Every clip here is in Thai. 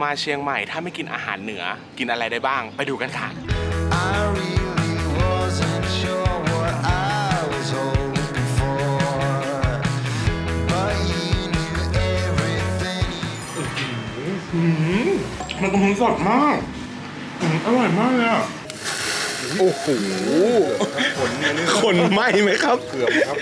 มาเชียงใหม่ถ้าไม่กินอาหารเหนือกินอะไรได้บ้าง ไปดูกันค่ะ I really wasn't sure what I was hoping for, but you knew everything. มันกำลังสดมากอร่อยมากเลยอะโอ้โหขนไหมไหมครับ เกือบครับ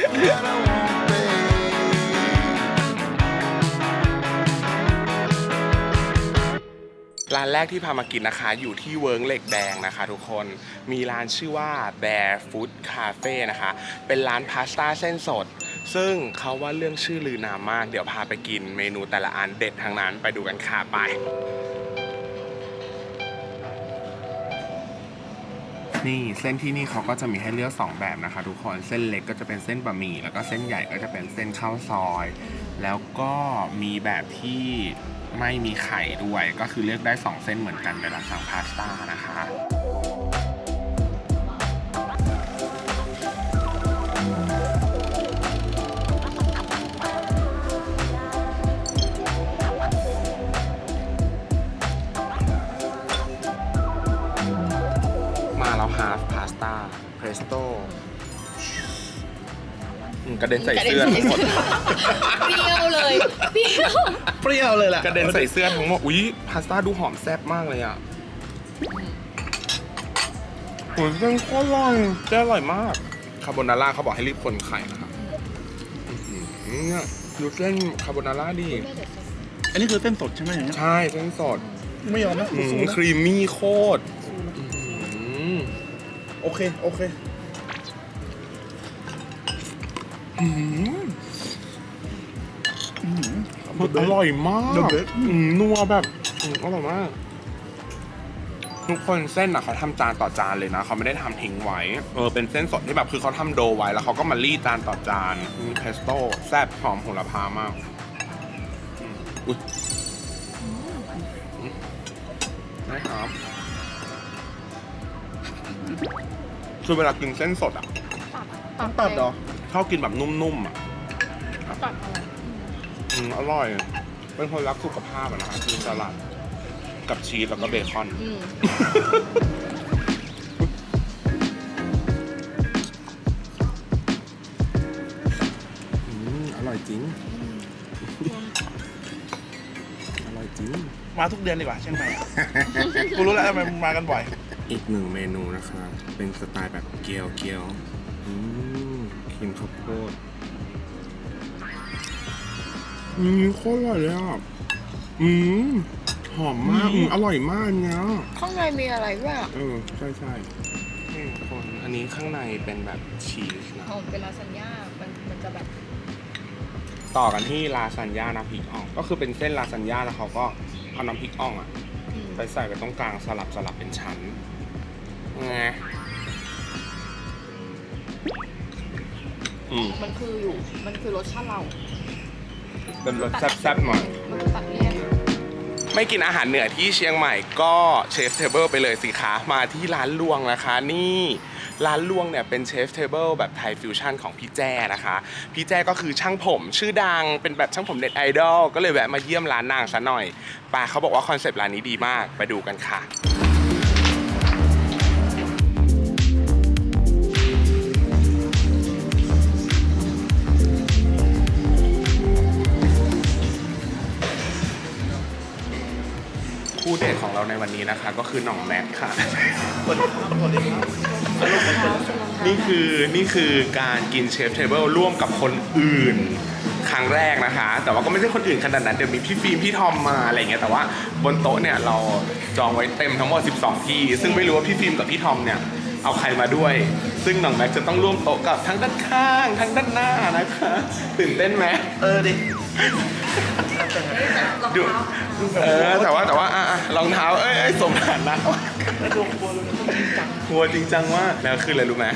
ร้านแรกที่พามากินนะคะ อยู่ที่เวิร์งเหล็กแดงนะคะ ทุกคนมีร้านชื่อว่า Bear Food Cafe นะคะ เป็นร้านพาสต้าเส้นสด ซึ่งเขาว่าเรื่องชื่อลือนามมาก เดี๋ยวพาไปกินเมนูแต่ละอันเด็ดทั้งนั้นไปดูกันค่ะไปนี่เส้นที่นี่เขาก็จะมีให้เลือก 2 แบบนะคะ ทุกคนเส้นเล็กก็จะเป็นเส้นบะหมี่แล้วก็เส้นใหญ่ก็จะเป็นเส้นข้าวซอย แล้วก็มีแบบที่ ไม่มีไข่ด้วย ก็คือเลือกได้ 2 เส้นเหมือนกันเวลาสั่งพาสต้านะคะมาแล้วฮาร์ฟพาสต้าเพรสโต้ กระเด็นใส่เสื้อทั้งหมดเปรี้ยวเลยเปรี้ยวเปรี้ยวเลยแหละกระเด็นใส่เสื้อทั้งหมดอุ๊ยพาสต้าดูหอมแซ่บมากเลยอะโอ้ยเส้นโคตรอร่อยเส้นอร่อยมาก คาโบนาร่าเขาบอกให้รีบคนไข่นะครับอื้อหือเนี่ยดูเส้นคาโบนาร่าดิ อันนี้คือเส้นสดใช่ไหมอย่างเงี้ยใช่เส้นสดไม่ยอมนะอื้อสู้หือๆคนะรีมมี่โคตรอื้อหือโอเคโอเค อื้อหืออื้อหือมันอร่อยมากเดี๋ยวเดี๋ยวอืมนัวแบบอืมอร่อยมาก ทุกคนเส้นอะเขาทำจานต่อจานเลยนะ เขาไม่ได้ทำทิ้งไว้ เออเป็นเส้นสดที่แบบคือเขาทำโดไว้แล้วเขาก็มารีดจานต่อจานมีเพสโต้แซ่บหอมโหระพามากอืมอุ้ยได้ครับ คือเวลากินเส้นสดอะต้องตัดเหรอ ชอบกินแบบนุ่มๆอะตัดอะไรอืมอร่อย เป็นคนรักสุขภาพอะนะคะกินสลัดกับชีสแล้วก็เบคอน อืมอืมอร่อยจริง อร่อยจริง มาทุกเดือนดีกว่าเชียงใหม่อะ กูรู้แล้วทำไมมึงมากันบ่อย อีกหนึ่งเมนูนะคะ เป็นสไตล์แบบเกี๊ยวเกี๊ยวอืม ครีมข้าวโพดอืมโคตรอร่อยเลยอะ อืมหอมมากอืมอืมอร่อยมากเนี้ยข้างในมีอะไรด้วยอะเออ ใช่ใช่นี่คน อันนี้ข้างในเป็นแบบชีสนะหอมเป็นลาซานญ่ามันมันจะแบบต่อกันที่ลาซานญ่าน้ำพริกอ่อง ก็คือเป็นเส้นลาซานญ่าแล้วเขาก็เอาน้ำพริกอ่องอะอืมไปใส่ไปตรงกลางสลับสลับเป็นชั้นไง อืม มันคืออยู่ มันคือรสชาติเรา เป็นรสแซ่บๆหน่อย มันตัดเลี่ยนไม่กินอาหารเหนือที่เชียงใหม่ก็เชฟเทเบิลไปเลยสิคะมาที่ร้านลวงนะคะ นี่ร้านลวงเนี่ยเป็นเชฟเทเบิลแบบไทยฟิวชั่นของพี่แจ้นะคะ พี่แจ้ก็คือช่างผมชื่อดังเป็นแบบช่างผมเน็ตไอดอลก็เลยแวะมาเยี่ยมร้านนางซะหน่อยปาเขาบอกว่าคอนเซปต์ร้านนี้ดีมากไปดูกันค่ะ เดทของเราในวันนี้นะคะ ก็คือหน่องแม็กค่ะ นี่คือนี่คือการกินเชฟเทเบิลร่วมกับคนอื่น ครั้งแรกนะคะ แต่ว่าก็ไม่ใช่คนอื่นขนาดนั้นเดี๋ยวมีพี่ฟิล์มพี่ทอมมาอะไรเงี้ยแต่ว่าบนโต๊ะเนี่ยเราจองไว้เต็มทั้งหมด 12 ที่ ซึ่งไม่รู้ว่าพี่ฟิล์มกับพี่ทอมเนี่ยเอาใครมาด้วย ซึ่งหน่องแม็กจะต้องร่วมโต๊ะกับทั้งด้านข้างทั้งด้านหน้านะคะ ตื่นเต้นไหมเออดิ ดูเออแต่ว่าแต่ว่าอะอะรองเท้าเอ้ยเอ้ยสมฐานะแล้วดูกลัวเลยต้องจริงจังกลัวจริงจังมากแล้วคืออะไรรู้ไหม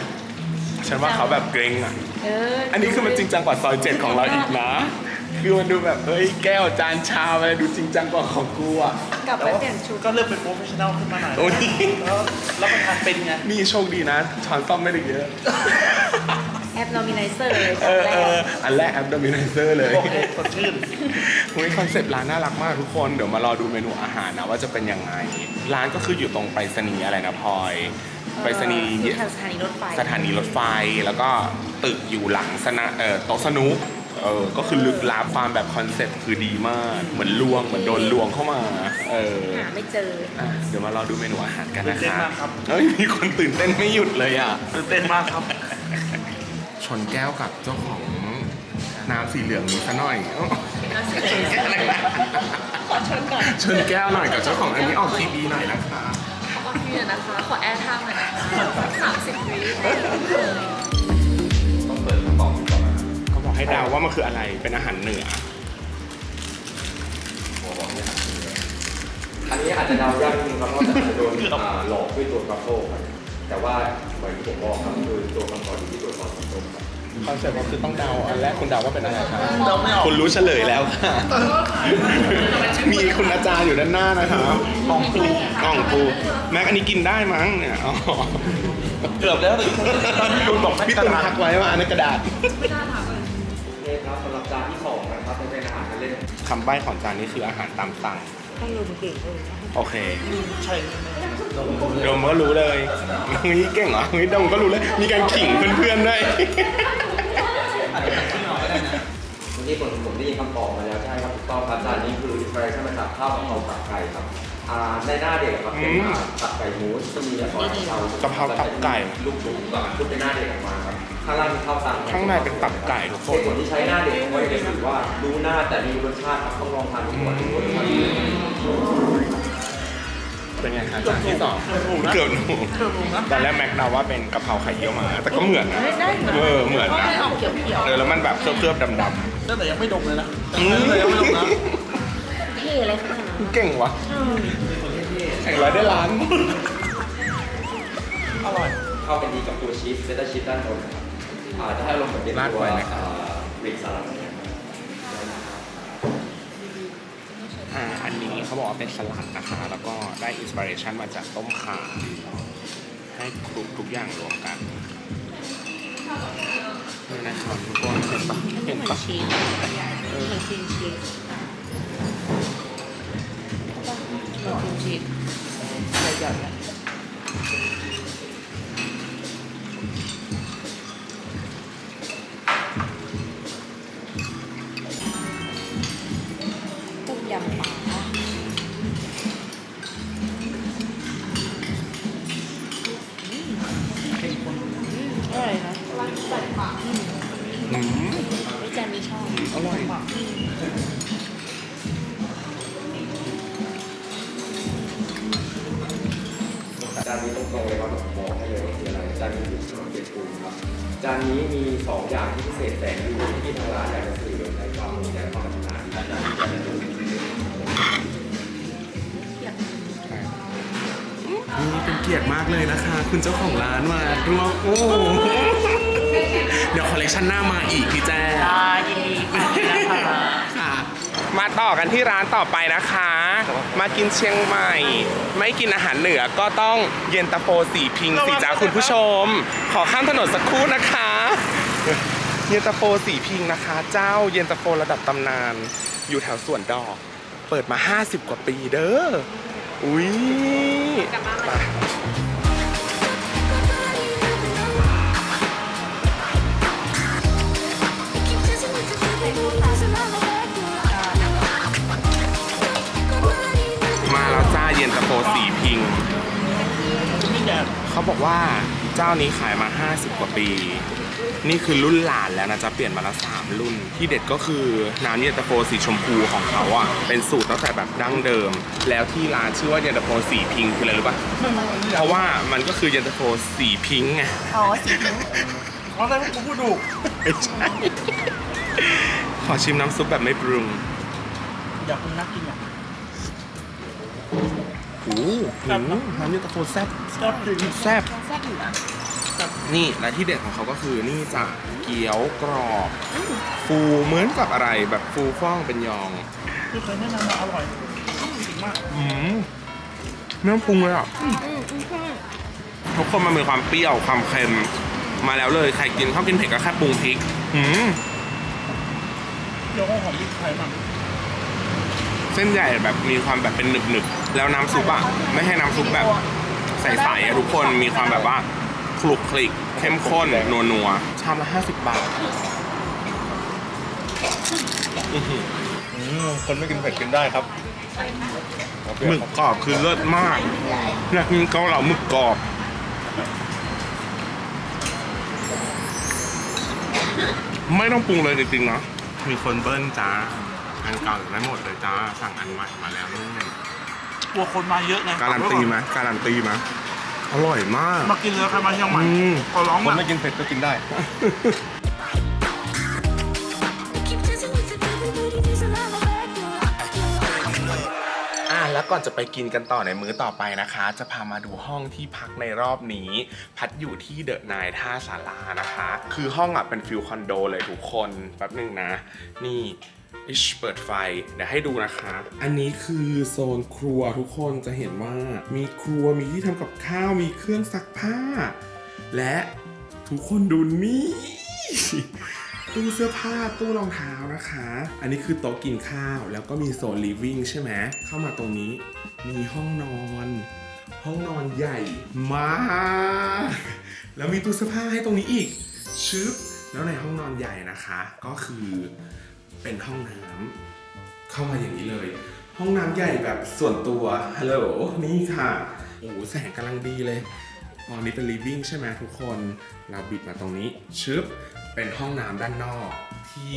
ฉันว่าเขาแบบเกรงอะ เอออันนี้คือมันจริงจังกว่าซอยเจ็ดของเราอีกนะ คือมันดูแบบเฮ้ยแก้วจานชามอะไรดูจริงจังกว่าของกูอะ กลับแต่ไปว่าเปลี่ยนชุดก็เริ่มเป็นโปรเฟชชั่นแนลขึ้นมาหน่อยโอ้ย แล้วรับประทานเป็นไงนี่โชคดีนะช้อนซ่อมไม่ได้เยอะ แอปโนมิไนเซอร์เลยเออเอออันแรกแอปโดมิเนเซอร์เลยโอเคสดชื่น เฮ้ยคอนเซปต์ร้านน่ารักมากทุกคนเดี๋ยวมารอดูเมนูอาหารนะว่าจะเป็นยังไง ร้านก็คืออยู่ตรงไปรษณีย์อะไรนะพลอยไปรษณีย์อยู่แถวสถานีรถไฟสถานีรถไฟแล้วก็ตึกอยู่หลังสนะเอ่อโต๊ะสนุกเออก็คือลึกลับความแบบคอนเซ็ปต์คือดีมาก เหมือนลวง เหมือนโดนลวงเข้ามา เออหาไม่เจออะเดี๋ยวมารอดูเมนูอาหารกันตื่นะนเต้นคะมากครับเฮ้ยมีคนตื่นเต้นไม่หยุดเลยอะ ตื่นเต้นมากครับ ชนแก้วกับเจ้าของ น้ำสีเหลืองนี้ซะหน่อย ขอชนก่อนชนแก้วหน่อยกับเจ้าของอันนี้ออกทีวีหน่อยนะคะ ขอพี่นะคะ ขอแอร์ไทม์หน่อยนะคะสามสิบวิต้องเปิดกระป๋องก่อนเขาบอกให้เดาว่ามันคืออะไร เป็นอาหารเหนืออันนี้อาจจะเดายากนิดนึงครับเพราะว่าจะโดนอ่าหลอกด้วยตัวกราโฟครับแต่ว่าเหมือนที่ผมบอกครับคือตัวมังกรอยู่ที่ตัวซอสสีส้มครับ คอนเซ็ปต์ก็คือต้องเดาอันแรกคุณเดาว่าเป็นอะไรครับเดาไม่ออกคุณรู้เฉลยแล้วค่ะ มีคุณอาจารย์อยู่ด้านหน้านะครับกล่องปูกล่องปูแม็กอันนี้กินได้มั้งเนี่ยอ๋อเกือบแล้วแต่พี่ตุนบอกไม่พี่กระตุนดาษทักไว้ว่าอันนั้นกระดาษโอเคครับสำหรับจานที่สองนะครับจะเป็นอาหารทะเลคำใบ้ของจานนี้คืออาหารตามสั่ง โอเคใช่ดมก็รู้เลยนี่เก่งเหรอนี่ดมก็รู้เลย มีการขิงเพื่อนๆด้วยเมื่อกี้ผมผมได้ยินคำตอบมาแล้วใช่ครับถูกต้องครับจานนี้คืออินสปิเรชันมาจากข้าวกะเพราตับไก่ครับอ่าในหน้าเด็กครับเป็นอืมอ่าตับไก่มูสจะมีแบบว่ากะเพรากะเพราตับไก่ลูกชุบแบบชุบเป็นหน้าเด็กออกมาครับ ข้างล่างมีข้าวตังข้างในเป็นตับไก่ทุกคเหนตุผลที่ใช้หน้าเด็กเพราะว่าจะถือว่าดูหน้าแต่มีรสชาติครับต้องลองทานดูก่อนดูก่อนว่าเป็นไงคะจานที่สองเกือบถูกนะเกือบหนูเกือบถูกนะตอนแรกแม็กเดาว่าเป็นกะเพราไข่เยี่ยวมา แต่ก็เหมือนนะเออเหมือนนะออกเขียวเขียวเออแล้วมันแบบเคลือบๆดำตั้งแต่ยังไม่ดมเลยนะๆตั้งแต่ยังไม่ดมนะเท่อะไรขนาดนั้นเก่งวะแข่งร้อยได้ล้านอร่อยเข้ากันดีกับตัวชีสเฟต้าชีสด้านบนนะครับ อ่าจะให้อารมณ์เหมือนเป็นราดตัวไว้ไหมครับบริกสลัดนะครับอ่าอันนี้เขาบอกว่าเป็นสลัดนะคะ แล้วก็ได้อินสปิเรชันมาจากต้มข่าให้คลุกทุกอย่างรวมกันนี่นะครับทุกคนเห็นปะเห็นเหมือนปะชีสเหมือนครีมชีสเหมือนครีมชีสใหญ่ๆต้ม ร่อยนะอืมพี่แจนนี่ชอบอร่อย จานนี้ตรงๆเลยครับผมบอกให้เลยว่าคืออะไรจานนี้คือขนมเปียกปูนครับจานนี้มีสองอย่างที่พิเศษแฝงอยู่ที่ทางร้านอยากจะสื่อโดยใช้ความมุ่งใจความพัฒนาและจานนี้จะเป็นนี่เป็นเกียรติมากเลยนะคะ คุณเจ้าของร้านมาร่วมโอ้โห เดี๋ยวคอลเลคชันหน้ามาอีกพี่แจ้ยินดีค่ะนะคะค่ะ มาต่อกันที่ร้านต่อไปนะคะ มากินเชียงใหม่ ไม่กินอาหารเหนือก็ต้องเย็นตาโฟสีพิงสีจ้าคุณผู้ชม ขอข้ามถนนสักครู่นะคะ เย็นตาโฟสีพิงนะคะ เจ้าเย็นตาโฟระดับตำนาน อยู่แถวสวนดอก เปิดมา 50 กว่าปีเด้ออุ้ยไป สีพิงนี่แกเขาบอกว่าเจ้านี้ขายมา 50 กว่าปี นี่คือรุ่นหลานแล้วนะจะเปลี่ยนมาแล้วสามรุ่น ที่เด็ดก็คือน้ำเย็นตาโฟสีชมพูของเขาอะเป็นสูตรตั้งแต่แบบดั้งเดิม แล้วที่ร้านชื่อว่าเย็นตาโฟสีพิงคืออะไรรู้ป่ะเพราะว่ามันก็คือเย็นตาโฟสีพิงค์ไงอ๋อสีพิงเพราะอะไรกูพูดถูกไม่ใช่ขอชิมน้ำซุปแบบไม่ปรุงอยากคุณนักกินอย่าง โอ้โหน้ำเย็นตาโฟแซ่บแซ่บจริงแซ่บแซ่บอยู่นะนี่และที่เด็ดของเขาก็คือนี่จ้ะเกี๊ยวกรอบ ฟูเหมือนกับอะไรแบบฟูฟ่องเป็นยองที่เคยแนะนำมาอร่อยจริงมากอืมไม่ต้องปรุงเลยอะอืมอืมอืมทุกคนมันมีความเปรี้ยวความเค็มมาแล้วเลยใครกินข้าวกินเผ็ดก็แค่ปรุงพริกอืมเดี๋ยวก็หอมพริกไทยมากอ เส้นใหญ่แบบมีความแบบเป็นหนึบๆแล้วน้ำซุปอะไม่ให้น้ำซุปแบบใสๆอะทุกคนมีความแบบว่าคลุกคลิกเข้มข้นนัวๆชามละ50 บาทอืมคนไม่กินเผ็ดกินได้ครับหมึกกรอบคือเลิศมากอยากกินเกาเหลาหมึกกรอบ ไม่ต้องปรุงเลยจริงๆเนาะมีคนเบิ้ลจ้า อันเก่าอยู่ได้หมดเลยจ้าสั่งอันใหม่มาแล้วนู่นกลัวคนมาเยอะไงการันตีไหมการันตีไหมอร่อยมาก มากินแล้วใครมาเชียงใหม่อืม ขอร้องคนมาไม่กินเผ็ดก็กินได้ ก่อนจะไปกินกันต่อในมื้อต่อไปนะคะ จะพามาดูห้องที่พักในรอบนี้ พัดอยู่ที่เดอะนายท่าสารานะคะ คือห้องอะเป็นฟิลคอนโดเลยทุกคนแป๊บหนึงนะ นี่อิชเปิดไฟ เดี๋ยวให้ดูนะคะ อันนี้คือโซนครัวทุกคนจะเห็นว่ามีครัวมีที่ทำกับข้าวมีเครื่องซักผ้า และทุกคนดูนี่ ตู้เสื้อผ้าตู้รองเท้านะคะ อันนี้คือโต๊ะกินข้าวแล้วก็มีโซนลิฟวิ่งใช่ไหมเข้ามาตรงนี้ มีห้องนอน ห้องนอนใหญ่มากแล้วมีตู้เสื้อผ้าให้ตรงนี้อีกชึบแล้วในห้องนอนใหญ่นะคะ ก็คือเป็นห้องน้ำเข้ามาอย่างนี้เลย ห้องน้ำใหญ่แบบส่วนตัวฮัลโหลนี่ค่ะโอ้แสงกำลังดีเลยอ๋อนี่เป็น living ใช่ไหมทุกคน เราบิดมาตรงนี้ชึบ เป็นห้องน้ำด้านนอกที่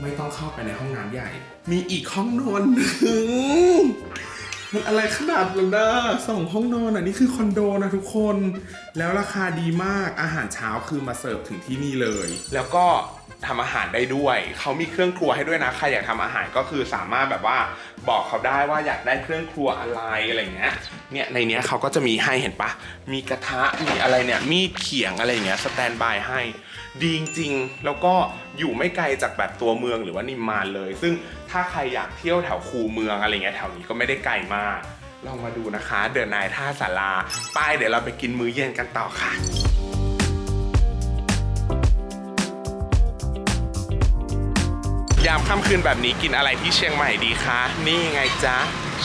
ไม่ต้องเข้าไปในห้องน้ำใหญ่ มีอีกห้องนอนหนึ่งมันอะไรขนาดนั้นนะสองห้องนอนอะนี่คือคอนโดนะทุกคน แล้วราคาดีมากอาหารเช้าคือมาเสิร์ฟถึงที่นี่เลย แล้วก็ทำอาหารได้ด้วย เขามีเครื่องครัวให้ด้วยนะ ใครอยากทำอาหารก็คือสามารถแบบว่าบอกเขาได้ว่าอยากได้เครื่องครัวอะไรอะไรเงี้ย เนี่ยในเนี้ยเขาก็จะมีให้เห็นปะ มีกระทะ มีอะไรเนี่ย มีดเขียงอะไรอย่างเงี้ยสแตนบายให้ ดีจริงๆ แล้วก็อยู่ไม่ไกลจากแบบตัวเมืองหรือว่านิมมานเลย ซึ่งถ้าใครอยากเที่ยวแถวคูเมืองอะไรเงี้ยแถวนี้ก็ไม่ได้ไกลมากลองมาดูนะคะ เดินนายท่าสาราป้ายเดี๋ยวเราไปกินมื้อเย็นกันต่อค่ะยามค่ำคืนแบบนี้กินอะไรที่เชียงใหม่ดีคะ นี่ไงจ๊ะ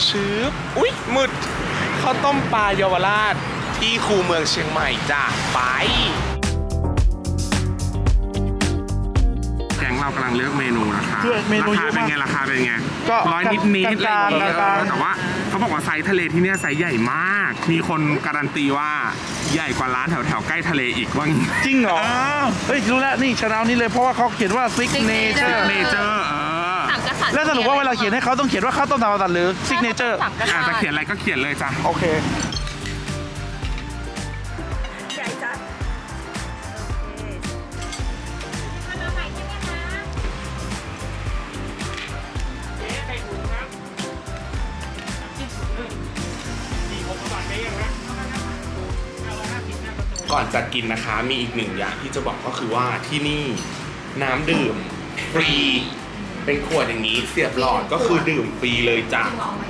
ชืบอุ๊ยมึดข้าวต้มปลาเยาวราชที่คูเมืองเชียงใหม่จ้ะไป เรากำลังเลือกเมนูนะคะคือเมนูราเยคาอะเป็นมากไงราคาเป็นไงก็ร้อยนิดนิดกลางๆอะไรอย่างเงี้ยกลางๆ แต่ว่าเขาบอกว่าไซส์ทะเลที่เนี่ยไซส์ใหญ่มาก มีคนการันตีว่าใหญ่กว่าร้านแถวแถวๆใกล้ทะเลอีกว่างี้จริงเหรอ เฮ้ยรู้แล้วนี่ชาแนลนี้เลยเพราะว่าเขาเขียนว่า signature เนเจอร์เออสามกษัตริย์แล้วสรุปว่าเวลาเขียนให้เขาต้องเขียนว่าข้าวต้มธรรมดาหรือ signature สามกษัอาจตจะริย์เขียนอะไรก็เขียนเลยจ้ะโอเค ก่อนจะกินนะคะมีอีกหนึ่งอย่างที่จะบอกก็คือว่าที่นี่น้ำดื่มฟรี เป็นขวดอย่างนี้เสียบหลอดก็คือดื่มฟรีเลยจ้ะ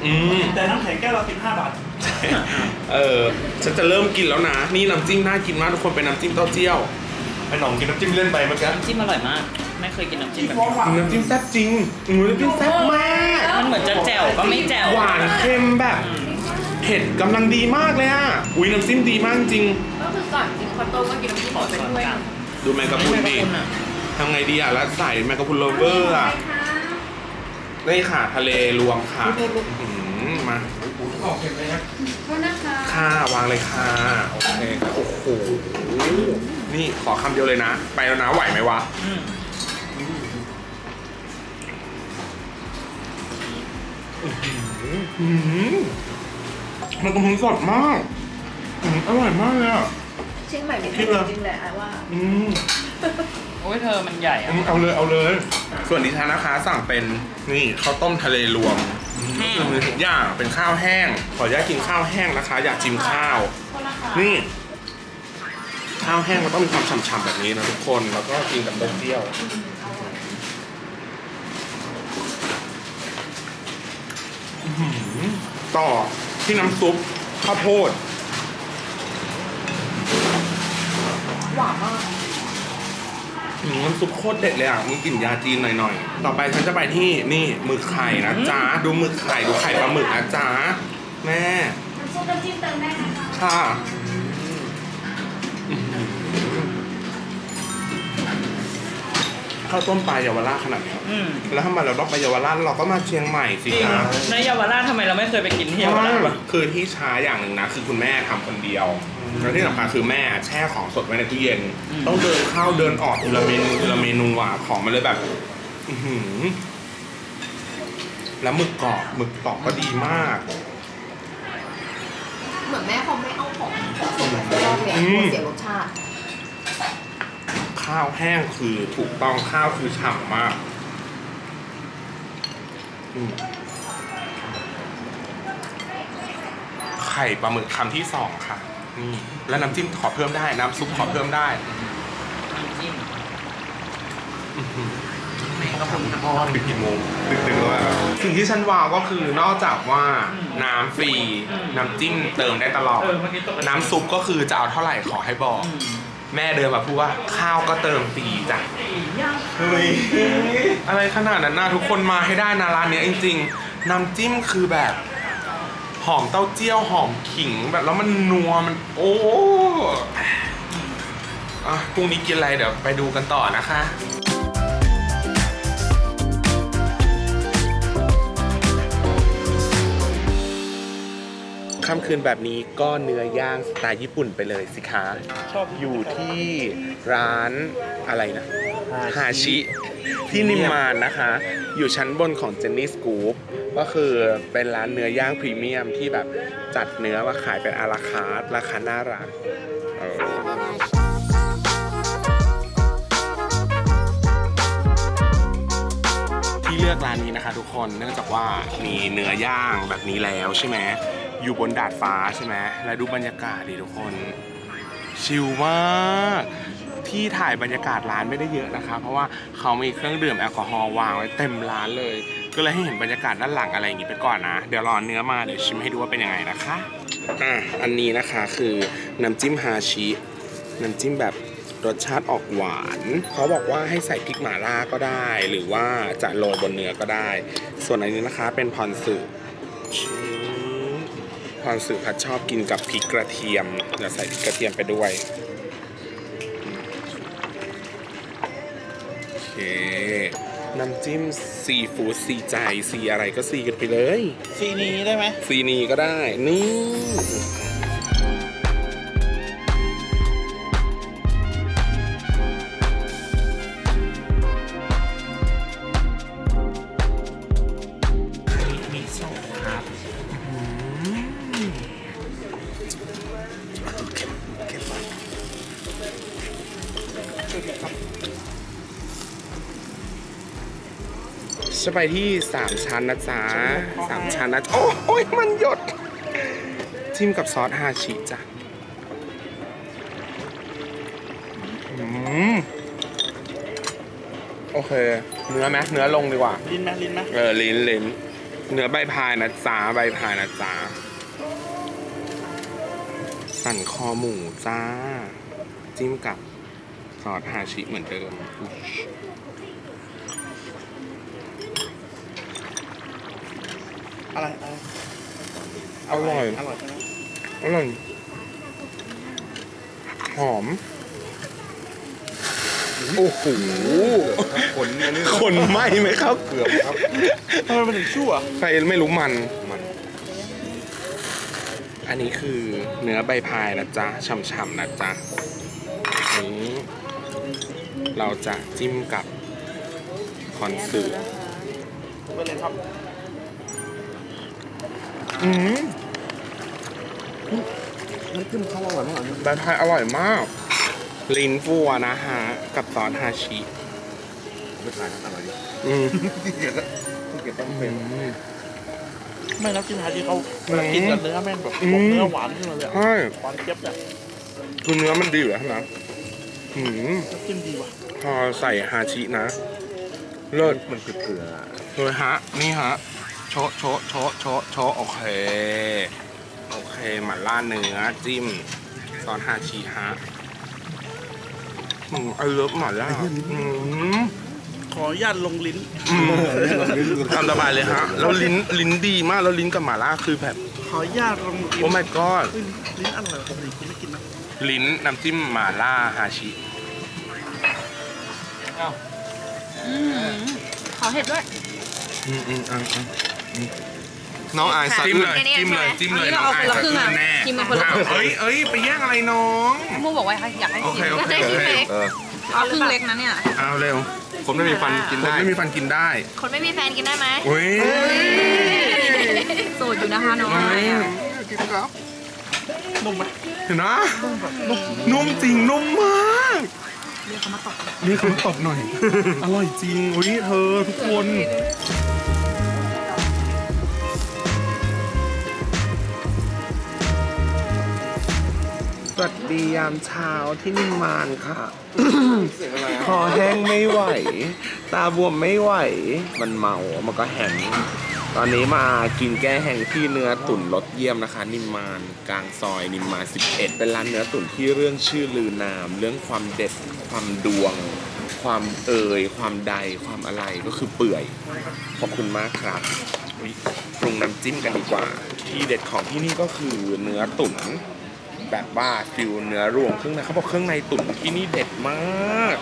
อืม แต่น้ำแข็งแก้วละ15 บาท เออฉันจะเริ่มกินแล้วนะ นี่น้ำจิ้มน่ากินมากทุกคนเป็นน้ำจิ้มเต้าเจี้ยวไอ้หน่องกินน้ำจิ้มเล่นไปเมื่อกี้น้ำจิ้มอร่อยมาก ไม่เคยกินน้ำจิ้มแบบนี้น้ำจิ้มแซ่บจริงอืมน้ำจิ้มแซ่บมาก มันเหมือนจะแจ่วก็ไม่แจ่วหวานเค็มแบบ เผ็ดกำลังดีมากเลยอะอุ้ยน้ำจิ้มดีมากจริง ก็คือก่อนกินคอนโต้ก็กินน้ำจิ้มหมดไปด้วยดูแมงกะพรุนดิทำไงดีอะแล้วใส่แมงกะพรุนโรเวอร์อะนี่ค่ะทะเลรวมค่ะอื้อหือมาค่ะวางเลยค่ะโอเคค่ะโอ้โหนี่ขอคำเดียวเลยนะ ไปแล้วนะไหวไหมวะ อืมอื มมันกำลังสดมากอืมอร่อยมากเลยอะ เชียงใหม่มีคิดเลยจริงแหละไอ้ว่า อืมโอ้ยเธอมันใหญ่อะอืมเอาเลยเอาเลย ส่วนดิฉันนะคะสั่งเป็นนี่ข้าวต้มทะเลรวมมีทุกอย่างเป็นข้าวแห้ง ขออนุญาตกินข้าวแห้งนะคะ อยากชิมข้าว นี่ ข้าวแห้งมันต้องมีความฉ่ำๆแบบนี้นะทุกคนแล้วก็กินกับเต้าเจี้ยวอื้อหือต่อ ที่น้ำซุปข้าวโพด หวานมากนอืมน้ำซุปโคตรเด็ดเลยอะ มีกลิ่นยาจีนหน่อยๆ ต่อไปฉันจะไปที่นี่หมึกไข่นะจ๊ะ ดูหมึกไข่ ดูไข่ปลาหมึกนะจ๊ะ แม่ น้ำซุปน้ำจิ้มเติมได้นะคะ ค่ะาวต้มปลาเยาวราชขนาดนี้อืมแล้วทำไมเราต้องไปเยาวราชเราก็มาเชียงใหม่สิจริงจ๊ะในเยาวราชทำไมเราไม่เคยไปกินที่เยาวราชวะคือที่ช้าอย่างหนึ่งนะคือคุณแม่ทำคนเดียวแล้วที่สำคัญคือแม่แช่ของสดไว้ในตู้เย็น ต้องเดินเข้าเดินออกทีละเมนูทีละเมนูอะของมันเลยแบบ อือหือ แล้วหมึกกรอบหมึกกรอบก็ดีมาก เหมือนแม่เขาไม่เอาของส่งไปรอบเลยอะอืมกลัวเสียรสชาติ ข้าวแห้งคือถูกต้องข้าวคือฉ่ำมากอืมไข่ปลาหมึกคำที่สองค่ะนี่แล้วน้ำจิ้มขอเพิ่มได้ น้ำซุปขอเพิ่มได้น้ำจิ้มพ่อดึกกี่โมงดึกๆแล้วอะสิ่งที่ฉันว้าวก็คือนอกจากว่าน้ำฟรี น้ำจิ้มเติมได้ตลอดเออเมื่อกี้ตกน้ำซุปก็คือจะเอาเท่าไหร่ขอให้บอก แม่เดินมาพูดว่าข้าวก็เติมฟรีจ้ะเฮ้ยอะไรขนาดนั้นนะทุกคนมาให้ได้นะร้านเนี้ยจริงๆน้ำจิ้มคือแบบ หอมเต้าเจี้ยวหอมขิงแบบแล้วมันนัวมันโอ้อะพรุ่งนี้กินอะไรเดี๋ยวไปดูกันต่อนะคะ ค่ำคืนแบบนี้ก็เนื้อย่างสไตล์ญี่ปุ่นไปเลยสิคะ ชอบอยู่ที่ร้านอะไรนะ ฮาชิที่นิมมานนะคะ อยู่ชั้นบนของเจนนี่สกู๊ปก็คือเป็นร้านเนื้อย่างพรีเมียมที่แบบจัดเนื้อมาขายเป็นอาราคาร์ทราคาน่ารักเออที่เลือกร้านนี้นะคะทุกคนเนื่องจากว่ามีเนื้อย่างแบบนี้แล้วใช่ไหม อยู่บนดาดฟ้าใช่ไหมแล้วดูบรรยากาศดิทุกคน ชิลมาก ที่ถ่ายบรรยากาศร้านไม่ได้เยอะนะคะ เพราะว่าเขามีเครื่องดื่มแอลกอฮอล์วางไว้เต็มร้านเลย ก็เลยให้เห็นบรรยากาศด้านหลังอะไรอย่างงี้ไปก่อนนะ เดี๋ยวรอเนื้อมาเดี๋ยวชิมให้ดูว่าเป็นยังไงนะคะอะอันนี้นะคะคือน้ำจิ้มฮาชิน้ำจิ้มแบบรสชาติออกหวาน เขาบอกว่าให้ใส่พริกหม่าล่าก็ได้ หรือว่าจะโรยบนเนื้อก็ได้ ส่วนอันนี้นะคะเป็นพรสึ พรสึพัดชอบกินกับพริกกระเทียมเดี๋ยวใส่พริกกระเทียมไปด้วยโอเคน้ำจิ้มซีฟู้ดซีใจซีอะไรก็ซีกันไปเลย ซีนี้ได้ไหมซีนีก็ได้ นี่ จะไปที่สามชั้นนะจ๊ะสามชั้นนะ โอ้โอ้ยมันหยด จิ้มกับซอสฮาชิจ้ะอืมโอเค เนื้อไหมเนื้อลงดีกว่า ลิ้นไหมลิ้นไหมเออลิ้นลิ้นเนื้อใบพายนะจ๊ะใบพายนะจ๊ะสั่นคอหมูจ้า จิ้มกับซอสฮาชิเหมือนเดิม อุ๊ยอะไรอะไรอร่อย อร่อยใช่ไหมอร่อย หอม โอ้โหขนอันนี้คนไหมไหมครับ เกือบครับ ทำไมมันถึงชั่วใครไม่รู้มัน มัน อันนี้คือเนื้อใบพายนะจ๊ะ ฉ่ำๆนะจ๊ะนี้เราจะจิ้มกับคอนสึไปเลยครับ อืมน้ำจิ้มข้าวอร่อยมากอันนี้ใบพายอร่อยมาก ลิ้นฟัวนะฮะ กับซอสฮาชิไม่ทานนะอร่อยดีอืมที่เกียจละที่เกียจต้องเป็น ไม่น้ำจิ้มฮาจิเขาเวลากินกับเนื้อแม่งแบบอืม เนื้อหวานขึ้นมาเลยอะใช่หวานเจี๊ยบเนี่ยคือเนื้อมันดีอยู่แล้วนะอืมน้ำจิ้มดีว่ะพอใส่ฮาชินะ เลิศ มันคือเกลือเลยฮะ นี่ฮะ โชะโชะโชะโชะโชะโอเค โอเคหมาล่าเนื้อจิ้มซอสฮาชิฮะไอเลิฟหม่าล่าอืม ขออนุญาตลงลิ้นอืมตามสบายเลยฮะ แล้วลิ้นลิ้นดีมาก แล้วลิ้นกับหม่าล่าคือแบบ ขออนุญาตลงลิ้นโอ้ my god เฮ้ยลิ้นอร่อยปกติกูไม่กินนะลิ้นน้ำจิ้มหม่าล่าฮาชิอืมขอเห็ดด้วย อืมอืมอะอะอืม น้องอายสักจิ้มเลย จิ้มเลย จิ้มเลยอันนี้น้องอายเราเอาคนละครึ่งอะแน่กินมาคนละครึ่งเอ้ยเอ้ยไปแย่งอะไรน้อง มูบอกว่าอยากให้โอเคกินโอเค ได้ชิ้นเล็กเออเอาครึ่งเล็กนะเนี่ย เอาเร็วคนไม่มีฟันกินคนได้ไม่มีฟันกินได้คนไม่มีแฟนกินได้ไหมอุ้ยโสดอยู่นะคะน้องกินครับนุ่มไหมเห็นนะนุ่มจริงนุ่มมากเรียกเขามาตบเรียกเขามาตบหน่อยอร่อยจริงอุ้ยเธอทุกคน สวัสดียามเช้าที่นิมมานค่ะ คอแห้งไม่ไหว ตาบวมไม่ไหว มันเมา มันก็แห้ง ตอนนี้มากินแก้แห้งที่เนื้อตุ๋นรสเยี่ยมนะคะ นิมมานกลางซอยนิมมาน 11 เป็นร้านเนื้อตุ๋นที่เรื่องชื่อลือนาม เรื่องความเด็ด ความดวง ความเอ่ย ความใด ความอะไร ก็คือเปื่อย ขอบคุณมากครับอุ๊ยปรุงน้ำจิ้มกันดีกว่า ที่เด็ดของที่นี่ก็คือเนื้อตุ๋น แบบว่าฟิวเนื้อรวมเครื่องในเขาบอกเครื่องในตุ๋นที่นี่เด็ดมาก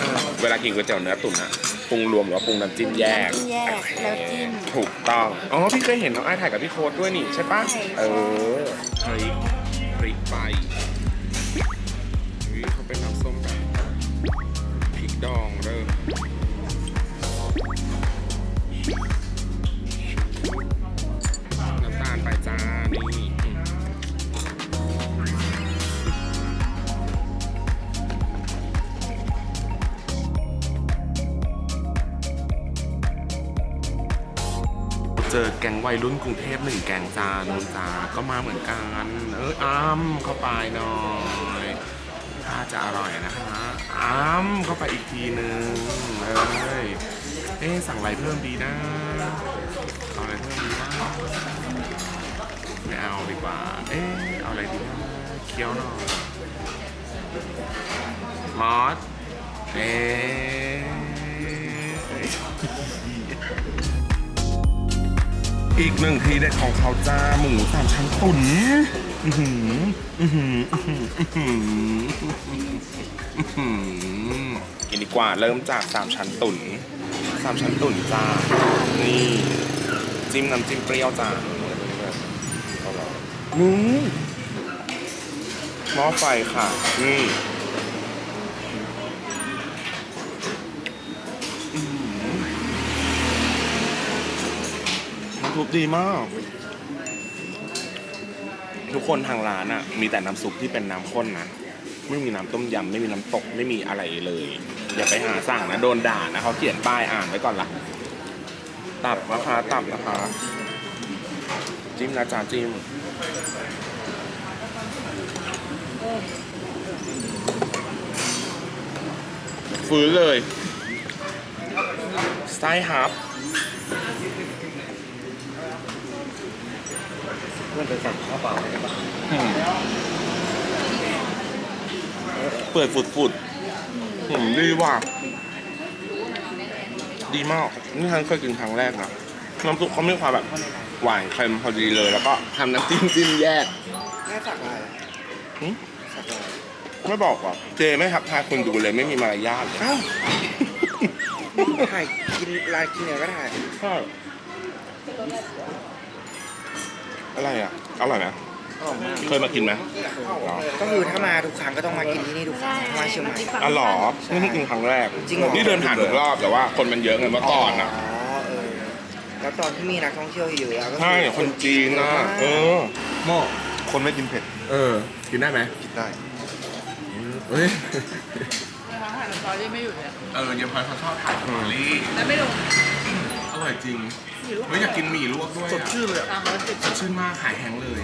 อ่าเวลากินก๋วยเตี๋ยวเนื้อตุ๋นอะปรุงรวมหรือว่าปรุงน้ำจิ้มแยก แยกแล้วจิ้ม ถูกต้อง อ๋อ พี่เคยเห็นน้องไอ้ายถ่ายกับพี่โค้ดด้วยนี่ใช่ปะเออพริกพริกไปนี่เขาเป็นน้ำส้มแบบพริกดอง เจอแก๊งวัยรุ่นกรุงเทพหนึ่งแก๊งจานุนจาก็มาเหมือนกัน เอออ้ำเข้าไปหน่อยถ้าจะอร่อยนะคะอ้ำเข้าไปอีกทีหนึ่งเอ้ยเอ๊สั่งอะไรเพิ่มดีนะเอาอะไรเพิ่มดีนะไม่เอาดีกว่า เอ๊เอาอะไรดีนะเคี้ยวหน่อยมอสเอ๊ อีกหนึ่งทีเด็ดของเขาจ้าหมูสามชั้นตุ๋นอือหืออือหืออื้อหืออื้อหืออื้อหือกินดีกว่าเริ่มจากสามชั้นตุ๋นสามชั้นตุ๋นจ้านี่จิ้มน้ำจิ้มเปรี้ยวจ้าอืมหม้อไฟค่ะนี่ ซุปดีมาก ทุกคนทางร้านอะ มีแต่น้ำซุปที่เป็นน้ำข้นนะ ไม่มีน้ำต้มยำไม่มีน้ำตกไม่มีอะไรเลย อย่าไปหาสั่งนะ โดนด่านะเขาเขียนป้ายอ่านไว้ก่อนละตับนะคะตับนะคะ จิ้มนะจ๊ะจิ้มฟื้นเลยสไตล์ฮับ เพื่อนไปสั่งข้าวเปล่าให้ปะเปิดฝุดฝุดๆหืมดีว่ะดีมาก นี่ฉันเคยกินครั้งแรกนะน้ำซุปเขามีความแบบหวานเค็มพอดีเลย แล้วก็ทำน้ำจิ้มจิ้มแยกแม่สั่งอะไรหึสั่งอะไรไม่บอกว่ะเจไม่ทักทายคนดูเลยไม่มีมารยาทเลยถ่ายกินรายกินเนี่ยก็ถ่ายใช่ อะไรอะอร่อยไหมเคยมากินไหมเหรอก็คือถ้ามาทุกครั้งก็ต้องมากินที่นี่ทุกครั้งถ้ามาเชียงใหม่ อ๋อเหรอนี่เพิ่งกินครั้งแรกจริงเหรอ นี่เดินผ่านทุกรอบแต่ว่าคนมันเยอะไงเมื่อก่อนอะอ๋อเออแล้วตอนที่มีนักท่องเที่ยวเยอะอะก็ใช่คนจีนนะเออ หม้อคนไม่กินเผ็ดเออ กินได้ไหมกินได้ เฮ้ยถ่ายสตอรี่ไม่หยุดเลยเออเดี๋ยวพลอยเขาชอบถ่ายสตอรี่แล้วไม่ลงอ ร่อยจริงเฮ้ยอยากกินหมี่ลวกด้วยสดอะชื่นเลยอะตามรถติด สดชื่นมากหายแห้งเลย